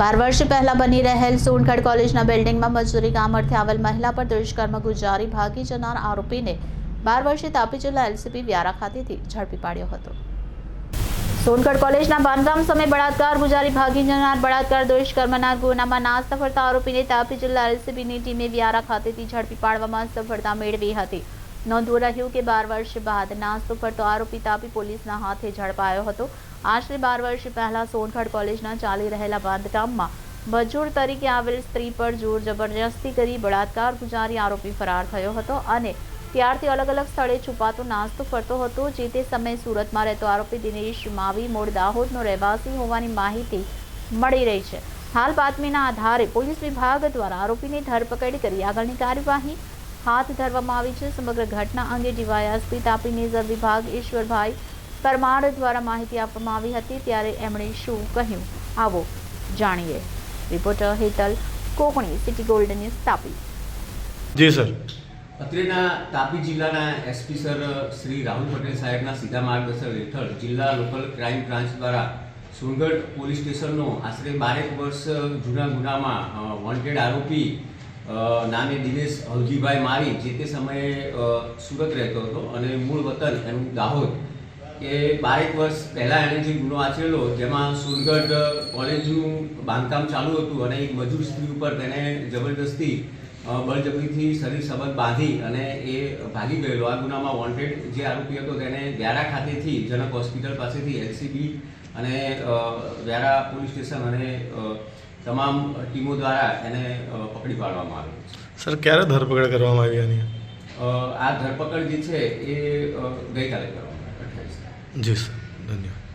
બાર વર્ષ પહેલા બની રહેલ સોનગઢ કોલેજના બિલ્ડિંગમાં મજૂરી કામ અર્થે આવેલ મહિલા પર દુષ્કર્મ ગુજારી ભાગી જનાર આરોપીને બાર વર્ષે તાપી જિલ્લા એલસીબી વ્યારા ખાતેથી ઝડપી પાડ્યો હતો. સોનગઢ કોલેજના બાંધકામ સમયે બળાત્કાર ગુજારી ભાગી જનાર બળાત્કાર દુષ્કર્મના ગુનામાં ના સફળતા આરોપીને તાપી જિલ્લા એલસીબીની ટીમે વ્યારા ખાતેથી ઝડપી પાડવામાં સફળતા મેળવી હતી. નોંધવું રહ્યું કે બાર વર્ષ બાદ નાસ્તો ફરતો આરોપી તાપી પોલીસના હાથે ઝડપાયો હતો. આશરે બાર વર્ષ પહેલા સોનગઢ કોલેજના ચાલી રહેલા બાંધકામમાં મજૂર તરીકે આવેલ સ્ત્રી પર જોર જબરજસ્તી કરી બળાત્કાર ગુજારી આરોપી ફરાર થયો હતો અને ત્યારથી અલગ અલગ સ્થળે છુપાતો નાસ્તો ફરતો હતો. જે તે સમયે સુરતમાં રહેતો આરોપી દિનેશ માવી મૂળ દાહોદનો રહેવાસી હોવાની માહિતી મળી રહી છે. હાલ બાતમીના આધારે પોલીસ વિભાગ દ્વારા આરોપીની ધરપકડ કરી આગળની કાર્યવાહી હાથ ધરવામાં આવી છે. સમગ્ર ઘટના અંગે ડીવાયએસપી તાપી નિઝર વિભાગ ઈશ્વરભાઈ પરમાર દ્વારા માહિતી આપવામાં આવી હતી. ત્યારે એમણે શું કહ્યું? આવો જાણીએ. Reporter Hetal Kokani City Gold News Tapi. જી સર. અત્રેના તાપી જિલ્લાના એસપી સર શ્રી રાહુલ પટેલ સાહેબના સીધા માર્ગદર્શન હેઠળ જિલ્લા લોકલ ક્રાઇમ બ્રાન્ચ દ્વારા સોનગઢ પોલીસ સ્ટેશનનો આશરે બારેક વર્ષ જૂના ગુનામાં વોન્ટેડ આરોપી નામે દિનેશ હવજીભાઈ મારી જે તે સમયે સુરત રહેતો હતો અને મૂળ વતન એનું દાહોદ કે બારેક વર્ષ પહેલાં એણે જે ગુનો આચરેલો, જેમાં સોનગઢ કોલેજનું બાંધકામ ચાલુ હતું અને એક મજૂર સ્ત્રી ઉપર તેને જબરદસ્તી બળજબરીથી શરીર સંબંધ બાંધી અને એ ભાગી ગયેલો. આ ગુનામાં વોન્ટેડ જે આરોપી હતો તેને વ્યારા ખાતેથી, જનક હોસ્પિટલ પાસેથી એલસીબી અને વ્યારા પોલીસ સ્ટેશન અને તમામ ટીમો દ્વારા એને પકડી પાડવામાં આવેલો છે. સર ક્યારે ધરપકડ કરવામાં આવી આની? આ ધરપકડ જે છે એ ગઈકાલે કરવામાં આવી અઠ્યાવીસ જી સર ધન્યવાદ.